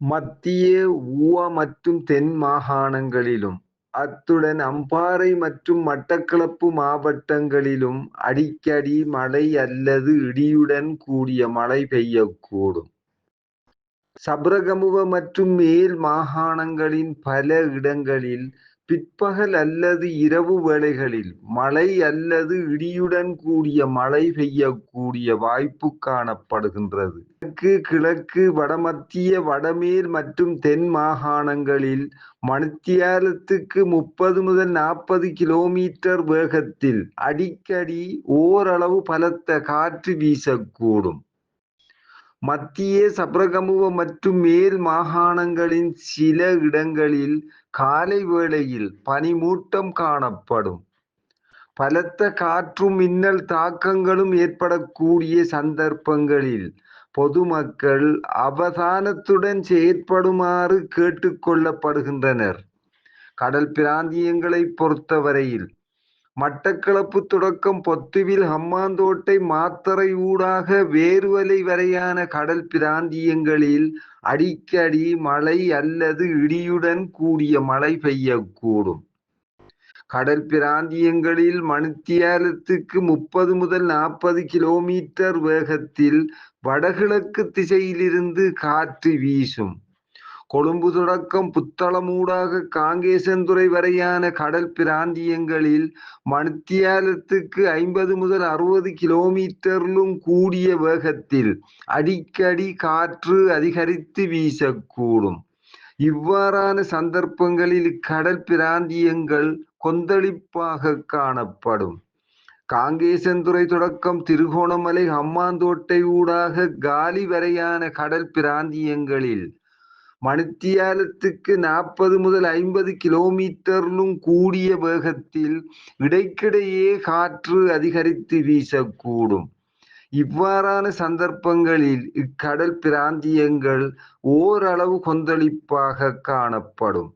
மத்திய, ஊவா மற்றும் தென் மாகாணங்களிலும், அத்துடன் அம்பாறை மற்றும் மட்டக்களப்பு மாவட்டங்களிலும் அடிக்கடி மழை அல்லது இடியுடன் கூடிய மழை பெய்யக்கூடும். சப்ரகமுவ மற்றும் மேல் மாகாணங்களின் பல இடங்களில் பிற்பகல் அல்லது இரவு வேளைகளில் மழை அல்லது இடியுடன் கூடிய மழை பெய்யக்கூடிய வாய்ப்பு காணப்படுகின்றது. கிழக்கு கிழக்கு, வடமத்திய, வடமேல் மற்றும் தென் மாகாணங்களில் மணித்தியாலத்துக்கு முப்பது முதல் நாற்பது கிலோமீட்டர் வேகத்தில் அடிக்கடி ஓரளவு பலத்த காற்று வீசக்கூடும். மத்திய, சப்ரகமுவ மற்றும் மேல் மாகாணங்களின் சில இடங்களில் காலை வேளையில் பனிமூட்டம் காணப்படும். பலத்த காற்றும் மின்னல் தாக்கங்களும் ஏற்படக்கூடிய சந்தர்ப்பங்களில் பொதுமக்கள் அவதானத்துடன் செயற்படுமாறு கேட்டுக்கொள்ளப்படுகின்றனர் கடல் பிராந்தியங்களை பொறுத்தவரையில் மட்டக்களப்பு தொடக்கம் பொத்துவில், ஹம்மாந்தோட்டை மாத்தறை ஊடாக வேர்வலை வரையான கடல் பிராந்தியங்களில் அடிக்கடி மழை அல்லது இடியுடன் கூடிய மழை பெய்யக்கூடும். கடல் பிராந்தியங்களில் மணித்தியாலத்துக்கு முப்பது முதல் நாற்பது கிலோமீட்டர் வேகத்தில் வடகிழக்கு திசையிலிருந்து காற்று வீசும். கொழும்பு தொடக்கம் புத்தளம் ஊடாக காங்கேசன்துறை வரையான கடல் பிராந்தியங்களில் மணித்தியாலத்துக்கு ஐம்பது முதல் அறுபது கிலோமீட்டரிலும் கூடிய வேகத்தில் அடிக்கடி காற்று அதிகரித்து வீசக்கூடும். இவ்வாறான சந்தர்ப்பங்களில் கடல் பிராந்தியங்கள் கொந்தளிப்பாக காணப்படும். காங்கேசன்துறை தொடக்கம் திருகோணமலை, அம்மாந்தோட்டை ஊடாக காலி வரையான கடல் பிராந்தியங்களில் மணித்தியாலத்துக்கு நாற்பது முதல் ஐம்பது கிலோமீட்டரிலும் கூடிய வேகத்தில் இடைக்கிடையே காற்று அதிகரித்து வீசக்கூடும். இவ்வாறான சந்தர்ப்பங்களில் இக்கடல் பிராந்தியங்கள் ஓரளவு கொந்தளிப்பாக காணப்படும்.